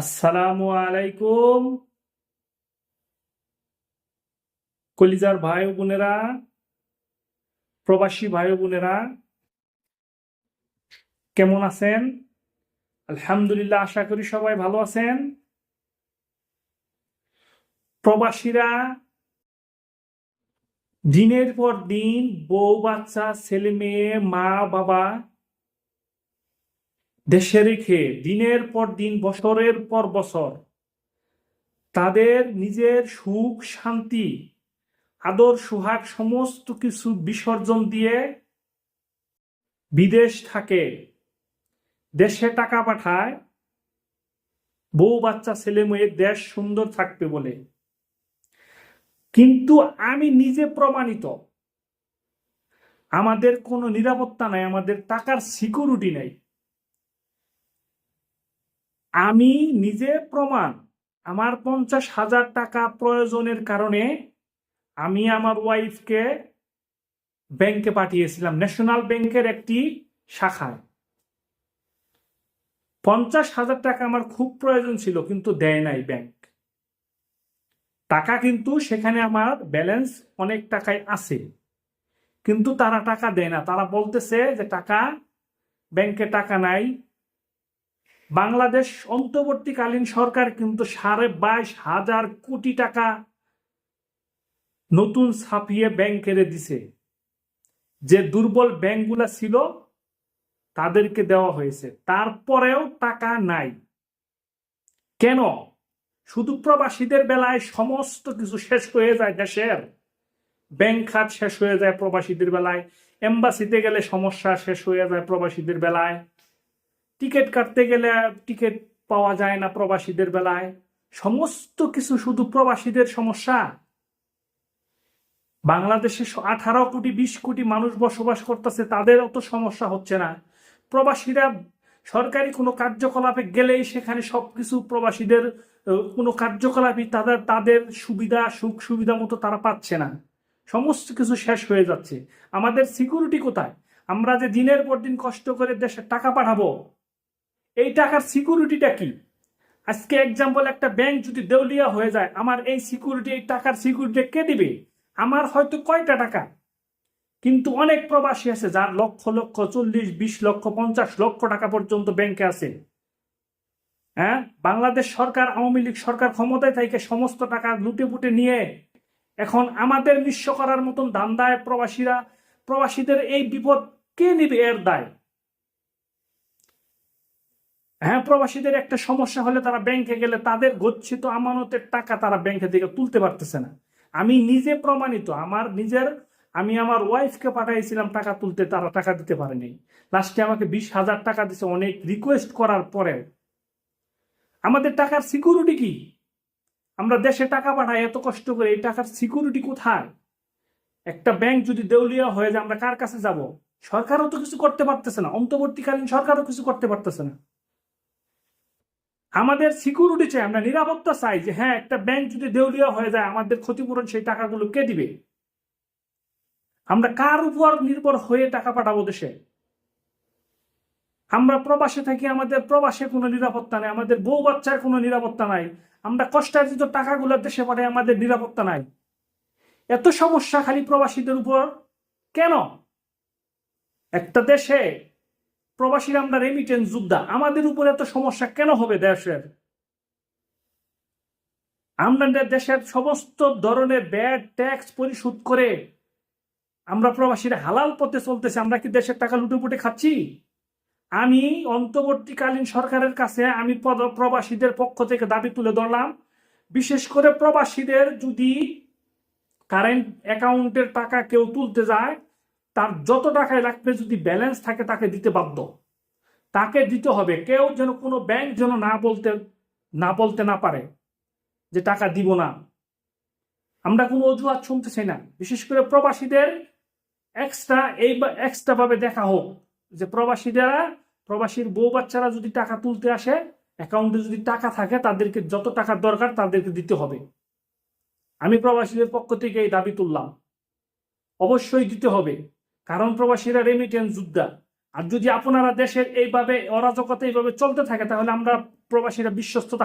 আসসালামু আলাইকুম। কলিজার ভাই বোনেরা, প্রবাসী ভাই বোনেরা, কেমন আছেন? আলহামদুলিল্লাহ, আশা করি সবাই ভালো আছেন। প্রবাসীরা, দিনের পর দিন বউ, বাচ্চা, ছেলে, মেয়ে, মা, বাবা দেশে রেখে দিনের পর দিন, বছরের পর বছর তাদের নিজের সুখ, শান্তি, আদর, সুহাগ সমস্ত কিছু বিসর্জন দিয়ে বিদেশ থাকে। দেশে টাকা পাঠায়। বউ, বাচ্চা, ছেলে, মেয়ে, দেশ সুন্দর থাকবে বলে। কিন্তু আমি নিজে প্রমাণিত। আমাদের কোনো নিরাপত্তা নাই, আমাদের টাকার সিকিউরিটি নাই। আমি নিজে প্রমাণ, আমার পঞ্চাশ হাজার টাকা প্রয়োজনের কারণে আমি আমার ওয়াইফকে ব্যাংকে পাঠিয়েছিলাম ন্যাশনাল ব্যাংকের একটি শাখায়। পঞ্চাশ হাজার টাকা আমার খুব প্রয়োজন ছিল, কিন্তু দেয় নাই ব্যাংক টাকা কিন্তু সেখানে আমার ব্যালেন্স অনেক টাকায় আছে, কিন্তু তারা টাকা দেয় না। তারা বলতেছে যে, টাকা ব্যাংকে টাকা নাই বাংলাদেশ অন্তর্বর্তীকালীন সরকার কিন্তু সাড়ে বাইশ হাজার কোটি টাকা নতুন ছাপিয়ে ব্যাংক ব্যাংকেরে দিছে। যে দুর্বল ব্যাংকগুলা ছিল, তাদেরকে দেওয়া হয়েছে। তারপরেও টাকা নাই। কেন? শুধু প্রবাসীদের বেলায় সমস্ত কিছু শেষ হয়ে যায় দেশের। ব্যাংক খাত শেষ হয়ে যায় প্রবাসীদের বেলায়। এম্বাসিতে গেলে সমস্যা শেষ হয়ে যায় প্রবাসীদের বেলায়। টিকিট কাটতে গেলে টিকিট পাওয়া যায় না প্রবাসীদের বেলায়। সমস্ত কিছু শুধু প্রবাসীদের সমস্যা। বাংলাদেশে আঠারো কোটি, বিশ কোটি মানুষ বসবাস করতেছে, তাদের অত সমস্যা হচ্ছে না। প্রবাসীরা সরকারি কোনো কার্যকলাপে গেলেই সেখানে সবকিছু প্রবাসীদের কোনো কার্যকলাপই তাদের তাদের সুবিধা, সুখ সুবিধা মতো তারা পাচ্ছে না। সমস্ত কিছু শেষ হয়ে যাচ্ছে। আমাদের সিকিউরিটি কোথায়? আমরা যে দিনের পর দিন কষ্ট করে দেশে টাকা পাঠাবো এই টাকার সিকিউরিটিটা কি? আজকে এক্সাম্পল একটা ব্যাংক যদি দেউলিয়া হয়ে যায়, আমার এই সিকিউরিটি এই টাকার সিকিউরিটি কে দিবে? আমার হয়তো কয়টা টাকা? কিন্তু অনেক প্রবাসী আছে যার লক্ষ লক্ষ, চল্লিশ, বিশ লক্ষ, পঞ্চাশ লক্ষ টাকা পর্যন্ত ব্যাংকে আছে। হ্যাঁ? বাংলাদেশ সরকার, আওয়ামী লীগ সরকার ক্ষমতায় থেকে সমস্ত টাকা লুটে পুটে নিয়ে এখন আমাদের নিঃস্ব করার মতন ধান্দায় প্রবাসীরা, প্রবাসীদের এই বিপদ কে নিবে এর দায়? হ্যাঁ প্রবাসীদের একটা সমস্যা হলে তারা ব্যাংকে গেলে তাদের গচ্ছিত আমানতের টাকা তারা ব্যাংকে থেকে তুলতে পারতেছে না। আমি নিজে প্রমাণিত, আমার নিজের, আমি আমার ওয়াইফকে পাঠাইছিলাম টাকা তুলতে, তারা টাকা দিতে পারেনি। লাস্টে আমাকে বিশ হাজার টাকা দিছে, অনেক রিকোয়েস্ট করার পরে আমাদের টাকার সিকিউরিটি কি? আমরা দেশে টাকা পাঠাই, এত কষ্ট করে, এই টাকার সিকিউরিটি কোথায়? একটা ব্যাংক যদি দেউলিয়া হয়ে যায়, আমরা কার কাছে যাব? সরকারও তো কিছু করতে পারতেছে না, অন্তর্বর্তীকালীন সরকারও কিছু করতে পারতেছে না। আমাদের সিকিউরিটি চাই, আমরা নিরাপত্তা চাই যে হ্যাঁ একটা ব্যাংক যদি দেউলিয়া হয়ে যায়, আমাদের ক্ষতিপূরণ সেই টাকাগুলো কে দিবে? আমরা কার উপর নির্ভর হয়ে টাকা পাঠাবো দেশে? আমরা প্রবাসে থাকি, আমাদের প্রবাসে কোনো নিরাপত্তা নাই, আমাদের বউ বাচ্চার কোনো নিরাপত্তা নাই। আমরা কষ্টার্জিত টাকাগুলো দেশে পাঠাই, আমাদের নিরাপত্তা নাই। এত সমস্যা খালি প্রবাসীদের উপর? কেন? একটা দেশে প্রবাসীরা আমরা রেমিটেন্স যোদ্ধা। আমাদের উপর এত সমস্যা কেন হবে দেশের? আমরা দেশের সমস্ত ধরনের ব্যাড ট্যাক্স পরিশোধ করে আমরা প্রবাসীরা হালাল পথে চলতেছি, আমরা কি দেশের টাকা লুটে পুটে খাচ্ছি? আমি অন্তর্বর্তীকালীন সরকারের কাছে আমি প্রবাসীদের পক্ষ থেকে দাবি তুলে ধরলাম, বিশেষ করে প্রবাসীদের যদি কারেন্ট অ্যাকাউন্টের টাকা কেউ তুলতে যায় তার যত টাকায় লাগবে যদি ব্যালেন্স থাকে, তাকে দিতে বাধ্য। তাকে দিতে হবে। কেউ যেন কোনো ব্যাংক যেন না বলতে না বলতে না পারে যে টাকা দিব না। আমরা কোনো অজুহাত শুনতে চাই না। বিশেষ করে প্রবাসীদের এক্সট্রা এই এক্সট্রা ভাবে দেখা হোক যে প্রবাসীরা প্রবাসীর বউ বাচ্চারা যদি টাকা তুলতে আসে অ্যাকাউন্টে যদি টাকা থাকে, তাদেরকে যত টাকা দরকার, তাদেরকে দিতে হবে। আমি প্রবাসীদের পক্ষ থেকে এই দাবি তুললাম। অবশ্যই দিতে হবে। কারণ প্রবাসীরা রেমিটেন্স যোদ্ধা। আর যদি আপনারা দেশের এইভাবে অরাজকতা এইভাবে চলতে থাকে, তাহলে আমরা প্রবাসীরা বিশ্বস্ততা